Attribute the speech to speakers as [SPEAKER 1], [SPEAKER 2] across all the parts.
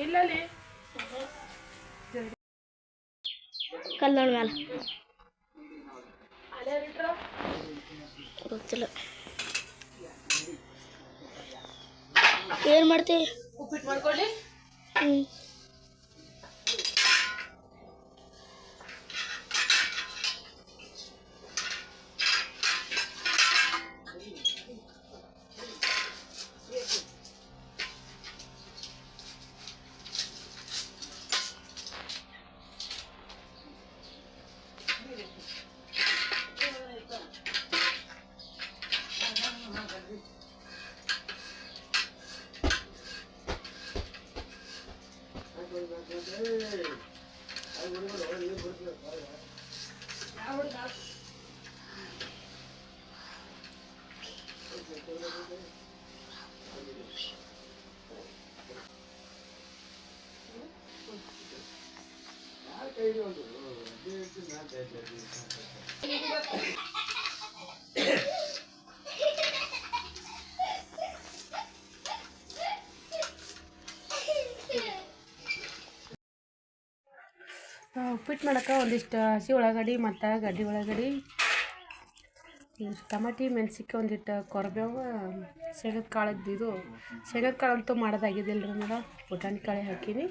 [SPEAKER 1] ಇಲ್ಲಲ್ಲಿ.
[SPEAKER 2] ಕಲ್ಲೋಣ ಮ್ಯಾಲ. ಗೊತ್ತಿಲ್ಲ. ಏನ್ ಮಾಡ್ತೀವಿ
[SPEAKER 1] ಉಪ್ಪಿಟ್ಟು ಮಾಡ್ಕೊಳ್ಳಿ
[SPEAKER 2] ಹ್ಞೂ
[SPEAKER 1] ಉಪ್ಪಿಟ್ಟು ಮಾಡಕ್ಕೆ ಒಂದಿಷ್ಟು ಹಸಿ ಉಳ್ಳಾಗಡ್ಡಿ ಮತ್ತು ಗಡ್ಡಿ ಇಷ್ಟು ಟಮಾಟಿ ಮೆಣಸಿಕ್ಕ ಒಂದಿಟ್ಟು ಕೊರಬೇವು, ಶೇಂಗದ ಕಾಳದ್ದು ಇದು. ಶೇಂಗದ ಕಾಳು ಅಂತೂ ಮಾಡೋದಾಗಿದ್ದಿಲ್ಲ ರೀ ಮೇಡಮ್ ಪುಟಾಣಿ ಕಾಳೆ ಹಾಕೀನಿ.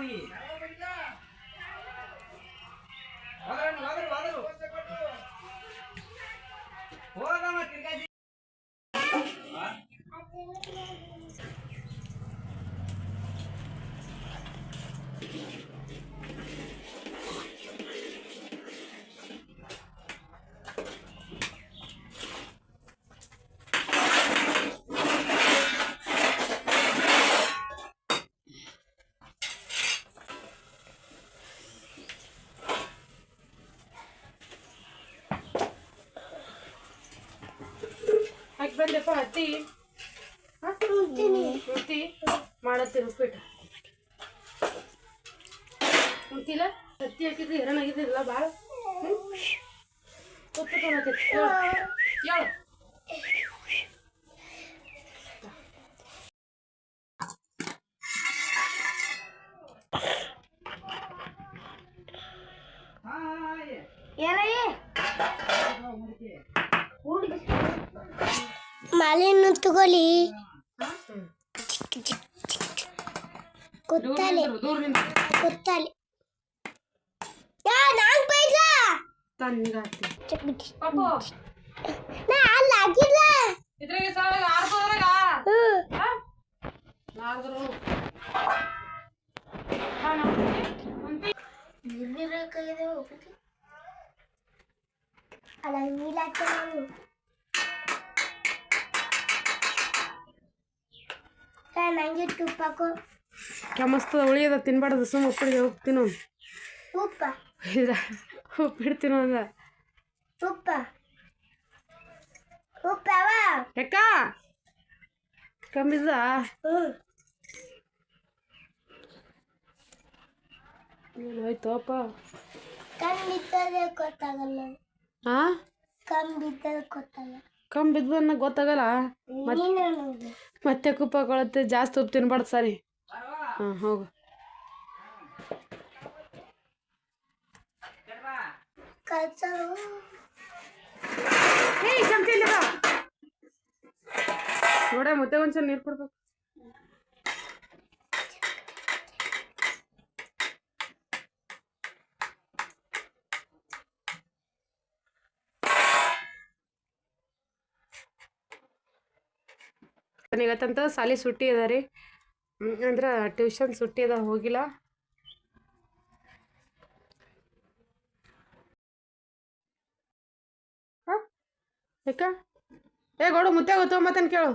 [SPEAKER 3] ತಗೋತ
[SPEAKER 1] ಹಾಕಿ ಬಂದೆಪ್ಪ ಹತ್ತಿ ಉತ್ತಿ ಮಾಡತ್ತೀನಿ ಉಪ್ಪಿಟ್ಟು. ಉಂತಿಲ್ಲ ಹತ್ತಿ ಹಾಕಿದ್ರೆ ಹೆರಣಾಗಿದ್ದಿಲ್ಲ ಭಾಳ ಉಪ್ಪಿಟ್ಟು ಹೇಳು
[SPEAKER 2] ಕುತ್ತಲೆ
[SPEAKER 1] ದೂರದಿಂದ
[SPEAKER 2] ಕುತ್ತಲೆ ಯಾ ನಾನ್ ಬೈದ
[SPEAKER 1] ತಂದು ಹಾಕ್ತೀನಿ
[SPEAKER 2] ಚಕ್ಬಿಟ್ಟಿ
[SPEAKER 1] ಪಾಪು
[SPEAKER 2] ನಾ ಅಲ್ಲಿ ಆಗಿಲ್ಲ
[SPEAKER 1] ಇದ್ರಾಗ ಸಾವಿರ ಆರ್ಬೋದ್ರಾಗ
[SPEAKER 2] ಹ್ಮ್
[SPEAKER 1] ನಾಲ್ಕರು
[SPEAKER 2] ನೀರ ಕೈದೆ ಹೋಗ್ಬಿಟ್ಟು ಅಲ್ಲ ನೀಲಾಕ ನಂಗೆ ತುಪ್ಪಕ್ಕೋ
[SPEAKER 1] ಕೆಮ್ಮಸ್ತದ ಉಳಿಯದ ತಿನ್ಬಾರ್ದು ಸುಮ್ಮ ಉಪ್ಪಿಡಿಗೆ ಹೋಗ್ತೀನು
[SPEAKER 2] ಉಪ್ಪ
[SPEAKER 1] ಇದ್ರ ಉಪ್ಪಿಡ್ತೀನು ಅಂದ.
[SPEAKER 2] ಉಪ್ಪ ಉಪ್ಪವ
[SPEAKER 1] ಯಾಕ? ಕಮ್ಮಿದ
[SPEAKER 2] ಹ್ಮ್.
[SPEAKER 1] ಹೋಯ್ತಪ್ಪ
[SPEAKER 2] ಕಂಬಿತ್ತದ ಗೊತ್ತಾಗಲ್ಲ.
[SPEAKER 1] ಹಾ
[SPEAKER 2] ಕಂಬಿತ್ತದ ಗೊತ್ತಾಗಲ್ಲ.
[SPEAKER 1] ಕಮ್ಮಿ ಬಿದ್ದು ಅನ್ನೋ
[SPEAKER 2] ಗೊತ್ತಾಗಲ್ಲ? ಮತ್ತೆ
[SPEAKER 1] ಮತ್ತೆ ಕುಪ್ಪ ಕುಪ್ಪಕೊಳತ್ತೆ ಜಾಸ್ತಿ ಉಪ್ಪು ತಿನ್ಬಾರ್ದು ಸರಿ. ಹಾಂ ಹೋಗು. ನೋಡ ಮತ್ತೆ ಒಂದ್ಸಲ ನೀರು ಕೊಡ್ಬೇಕು. ಇವತ್ತಂತ ಸಾಲಿ ಸುಟ್ಟಿ ಅದ ರೀ. ಅಂದ್ರ ಟ್ಯೂಷನ್ ಸುಟ್ಟಿ ಅದ, ಹೋಗಿಲ್ಲ? ಯಾಕ? ಏ, ಗೋಡು ಮುತ್ತೆ ಗೊತ್ತು ಮತ್ತೇನು ಕೇಳು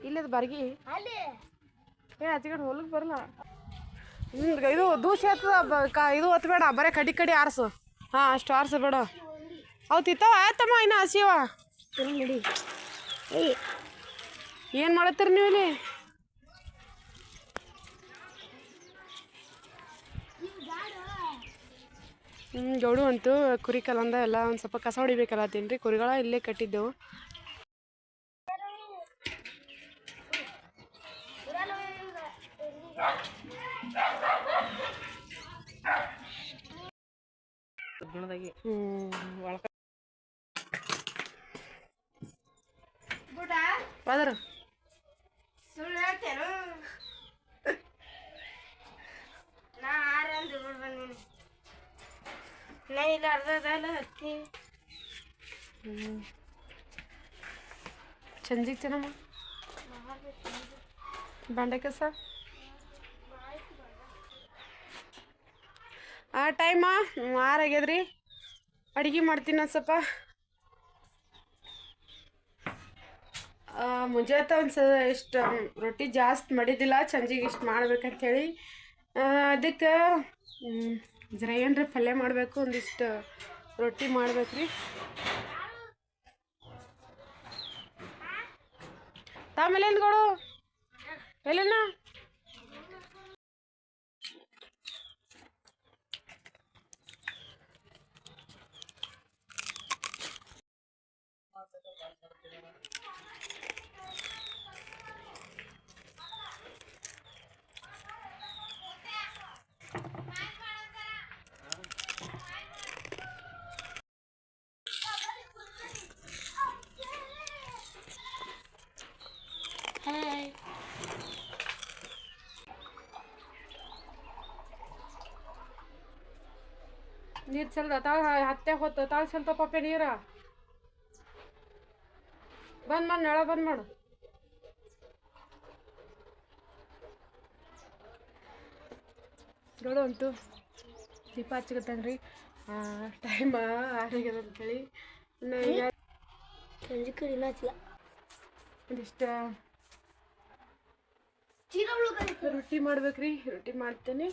[SPEAKER 1] ಎಲ್ಲ ಇಲ್ಲದ ಬಾರ್ಗಿ. ಏ ಆಚೆಗಡೆ ಹೊಲಕ್ಕೆ ಬರಲ್ಲ. ಇದು ದೂಷ ಹತ್ತದ ಇದು ಒತ್ತಬೇಡ ಬರೀ ಕಡಿ ಕಡಿ ಆರಿಸು. ಹಾಂ ಅಷ್ಟು ಆರಿಸು ಬೇಡ. ಅವು ತಿತ್ತಾವ ಆಯ್ತಮ್ಮ ಇನ್ನು ಹಸಿವ ಏನು ಮಾಡತ್ತೀರಿ ನೀವು ಇಲ್ಲಿ? ಹ್ಞೂ ಗೌಡು ಅಂತೂ ಕುರಿ ಕಲಂದ ಎಲ್ಲ ಒಂದು ಸ್ವಲ್ಪ ಕಸ ಹೊಡಿಬೇಕಲ್ಲ ತಿನ್ರಿ ಕುರಿಗಳ ಇಲ್ಲೇ ಕಟ್ಟಿದ್ದೆವು ಹ್ಞೂ ಒಳಕ ಬದ್ರ
[SPEAKER 2] ಸುಳ್ಳು ಹೇಳ್ತೇನು ನಾ ಆರಂದು ಬಂದೀನಿ ನಾ ಇಲ್ಲ ಅರ್ಧದಲ್ಲ ಹತ್ತಿ
[SPEAKER 1] ಸರ್ ಆ ಟೈಮ ಆರಾಗ್ಯದ್ರಿ ಅಡುಗೆ ಮಾಡ್ತೀನಿ ಸ್ವಲ್ಪ ಮುಂಜಾತಾ ಒಂದು ಸ ಇಷ್ಟು ರೊಟ್ಟಿ ಜಾಸ್ತಿ ಮಾಡಿದ್ದಿಲ್ಲ ಚಂಜಿಗೆ ಇಷ್ಟು ಮಾಡ್ಬೇಕಂತೇಳಿ ಅದಕ್ಕೆ ಜರ ಏನ್ರಿ ಪಲ್ಯ ಮಾಡಬೇಕು ಒಂದಿಷ್ಟು ರೊಟ್ಟಿ ಮಾಡ್ಬೇಕ್ರಿ. ತಾಮೇಲೆ ಕೊಡು ಎಲ್ಲೇನ ನೀರು ಚೆಲ್ದ ತಾಳ ಹತ್ತೆ ಹೊತ್ತ ತಾಳ ಚೆಲ್ತ ಪಪ್ಪೆ ನೀರ ಬಂದ್ ಮಾಡಿ ನೆಳ ಬಂದ್ ಮಾಡು ನೋಡು ಉಂಟು ದೀಪ ಹಚ್ಕೊತಾನ್ರಿ ಟೈಮ ಆರಾಗ್ಯದ ಅಂತೇಳಿ ಇನ್ನು ಈಗ
[SPEAKER 2] ಸಂಜೆ
[SPEAKER 1] ಒಂದಿಷ್ಟ ರೊಟ್ಟಿ ಮಾಡ್ಬೇಕ್ರಿ ರೊಟ್ಟಿ ಮಾಡ್ತೇನೆ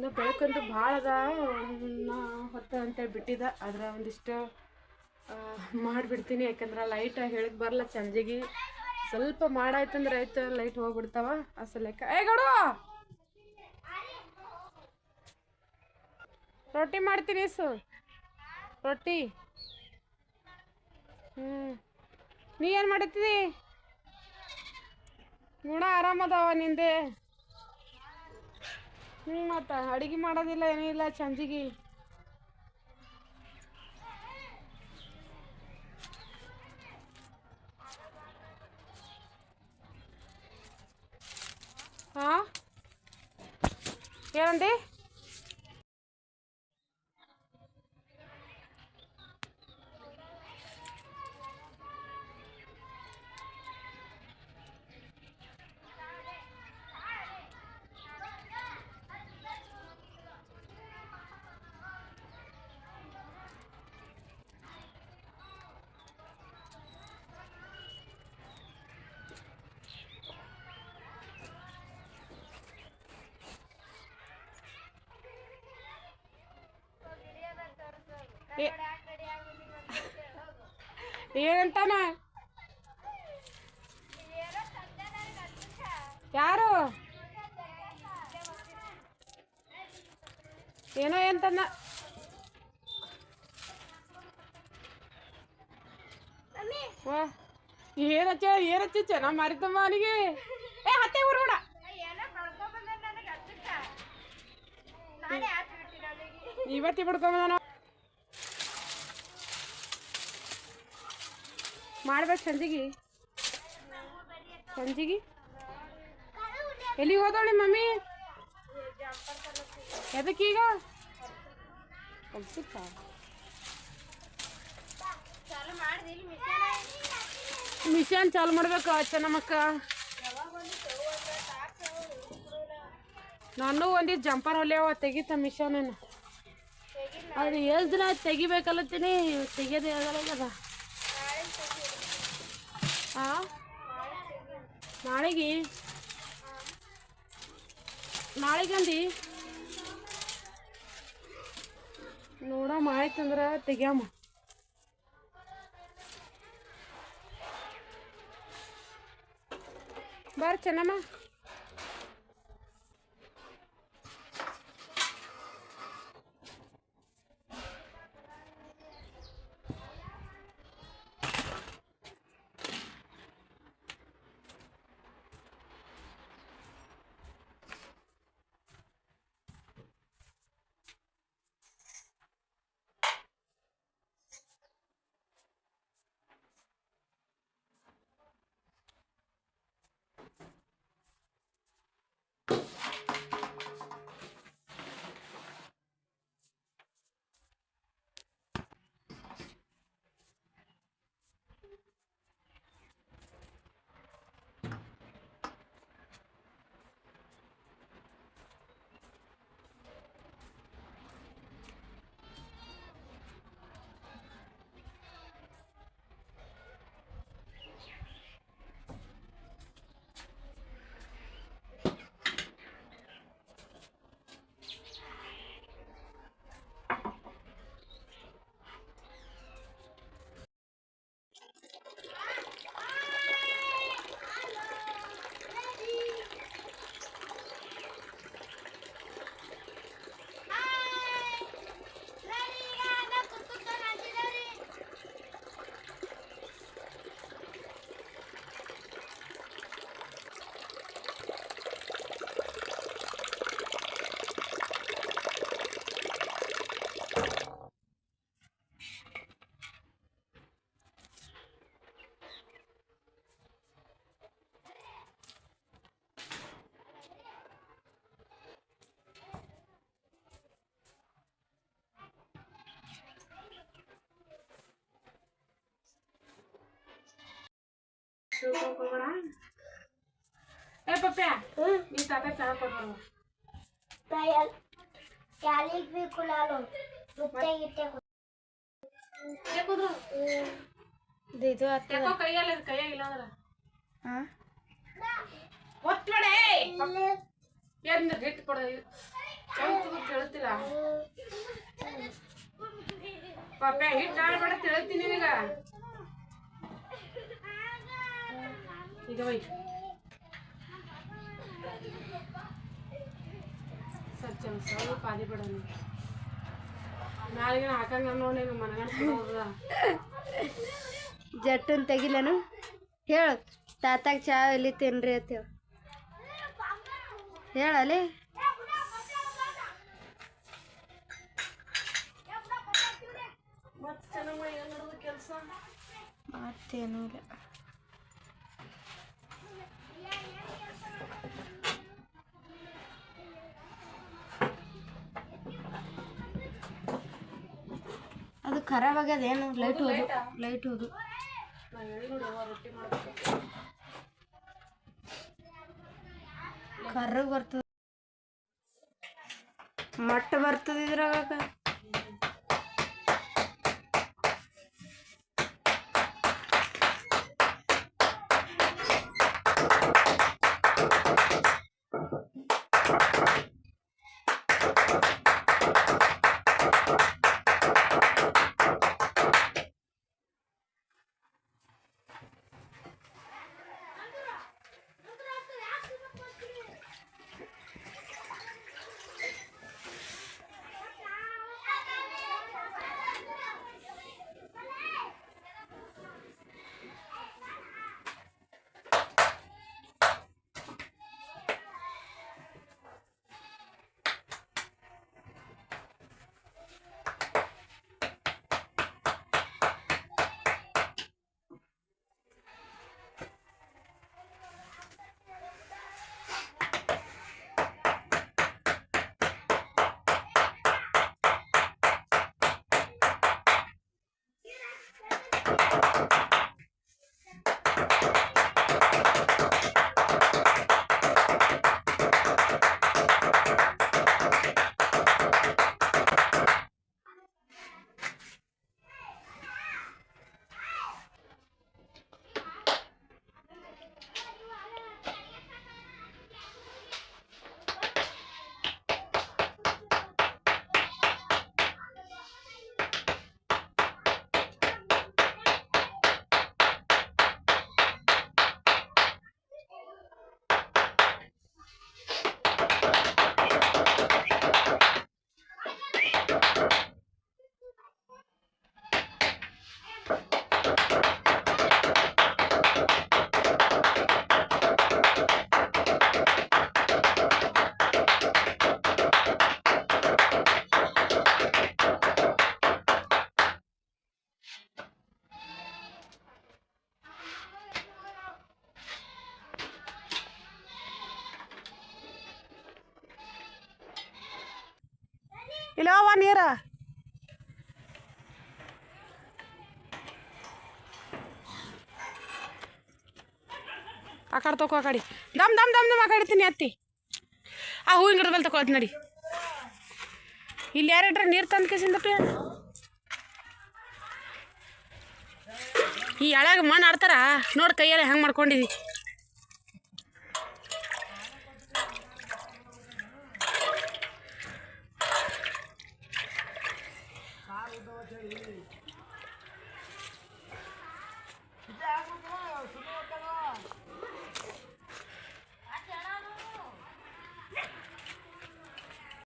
[SPEAKER 1] ಇನ್ನು ಬೆಳಕಂತೂ ಭಾಳ ಅದ ಹೊತ್ತ ಹೊತ್ತು ಅಂತೇಳಿ ಬಿಟ್ಟಿದ್ದ. ಆದ್ರೆ ಒಂದಿಷ್ಟು ಮಾಡಿಬಿಡ್ತೀನಿ. ಯಾಕಂದ್ರೆ ಲೈಟ್ ಹೇಳಕ್ ಬರಲ್ಲ ಸಂಜೆಗೆ ಸ್ವಲ್ಪ ಮಾಡಾಯ್ತಂದ್ರೆ ಆಯ್ತು ಲೈಟ್ ಹೋಗ್ಬಿಡ್ತಾವ. ಆ ಸಲಕ್ಕ ಏ, ಗಡು! ರೊಟ್ಟಿ ಮಾಡ್ತೀನಿ ಸು ರೊಟ್ಟಿ. ಹ್ಞೂ ನೀ ಏನು ಮಾಡತ್ತಿ ನೋಡ ಆರಾಮದವ ನಿಂದೆ. ಹ್ಞೂ ಮತ್ತು ಅಡುಗೆ ಮಾಡೋದಿಲ್ಲ ಏನಿಲ್ಲ ಸಂಜಿಗೆ. ಹಾಂ ಏನಂದಿ ಏ- ಏನಂತಾನ? ಯಾರು? ಏನೋ ಎಂತನ ಏನಚ್ಚ ಏನಚ್ಚ ಚೆನ್ನಾಗಿ ಮಾರಿತಮ್ಮ ಅವನಿಗೆ? ಏ ಹತ್ತೆ ಊರೋಡ ಇವತ್ತಿ ಬಿಡ್ಕೊಂಬ ಮಾಡ್ಬೇಕು ಸಂಜಿಗೆ. ಸಂಜಿಗೆ. ಎಲ್ಲಿ ಹೋದವಳಿ ಮಮ್ಮಿ? ಎದಕ್ಕೀಗ? ಕೆಲ್ಸಕ್ಕ ಮಿಷನ್ ಚಾಲು ಮಾಡ್ಬೇಕು ಚೆನ್ನಮ್ಮಕ್ಕ ನಾನು ಒಂದು ಜಂಪರ್ ಹೊಲಿಯವ ತೆಗಿತ ಮಿಷನ್ ಅದು ಎಷ್ಟು ದಿನ ತೆಗಿಬೇಕಲ್ಲತ್ತೀನಿ? ತೆಗಿಯೋದೇ ಆಗಲ್ಲ ನಾಳೆಗೆ ನಾಳೆಗೆ ಅಂದಿ ನೋಡಮ್ಮ ಆಯ್ತಂದ್ರೆ ತೆಗಿಯಮ್ಮ ಬಾರ ಚೆನ್ನಮ್ಮ ಹೋಗೋಣ ಏ ಪಪ್ಪ್ಯ ನೀ ತಾತ ಚಹಾ ಕೊಡ್ಬಾರ
[SPEAKER 2] ಕ್ಯಾಲಿಗೆ ಬೇಕು ನಾನು ಮುತ್ತೆ ಗಿಟ್ಟೆ ಇದು
[SPEAKER 1] ಯಾಕೋ ಕೈಯಲ್ಲಿ ಕೈಯಾಗಿಲ್ಲ ಅಂದ್ರ? ಒತ್ತಡೆ ಎಂದು ಹಿಟ್ಟು ಕೊಡ ಚಂದ ಕೇಳ್ತಿಲ್ಲ. ಪಪ್ಪ ಹಿಟ್ಟು ಆಡ್ಬೇಡ ತಿಳಿತೀನಿ ನಿನಗ. ಈಗ ಬೈ ಸಚ್ಚ ಸ್ವಲ್ಪ ಆದಿ ಬಿಡ ನಾಳೆಗೆ ಹಾಕಂಗ ನೋಡಿ ಮನಗಂಡ
[SPEAKER 2] ಜಟ್ಟನ್ ತೆಗಿಲೇನು? ಹೇಳು. ತಾತಾಗ ಚಾ ಎಲ್ಲಿ ತಿನ್ರಿ ಅಂತ ಹೇಳು. ಹೇಳಲಿ ಮತ್ತೇನೂ ಇಲ್ಲ. ಖರಾಬ್ ಆಗ್ಯದ ಏನು ಲೈಟ್ ಹೋದು ಲೈಟ್ ಹೋದು
[SPEAKER 1] ನಾ ಹೇಳಿ ನೋಡಿ ರೊಟ್ಟಿ ಮಾಡ್ಬೇಕು
[SPEAKER 2] ಕರ್ರಗ್ ಬರ್ತದ. ಮಟ್ಟ ಬರ್ತದ ಇದ್ರಾಗ
[SPEAKER 1] ಕಡೆ ತಗೋ ಆ ಕಡೆ ದಮ್ ದಮ್ ದಮ್ ದಮ್ ಆ ಅತ್ತಿ. ಆ ಹೂವಿನ ಗಿಡದ ಮೇಲೆ ತಗೋತ್ ನಡಿ. ಇಲ್ಲಿ ಯಾರಿಟ್ರೆ ನೀರು ತಂದು ಕೇಸಿಂದಪ್ಪ ಈ ಎಳ್ಯಾಗ ಮಣ್ಣು ಆಡ್ತಾರ? ನೋಡಿ ಕೈಯಲ್ಲಿ ಹೆಂಗೆ ಮಾಡ್ಕೊಂಡಿದಿ.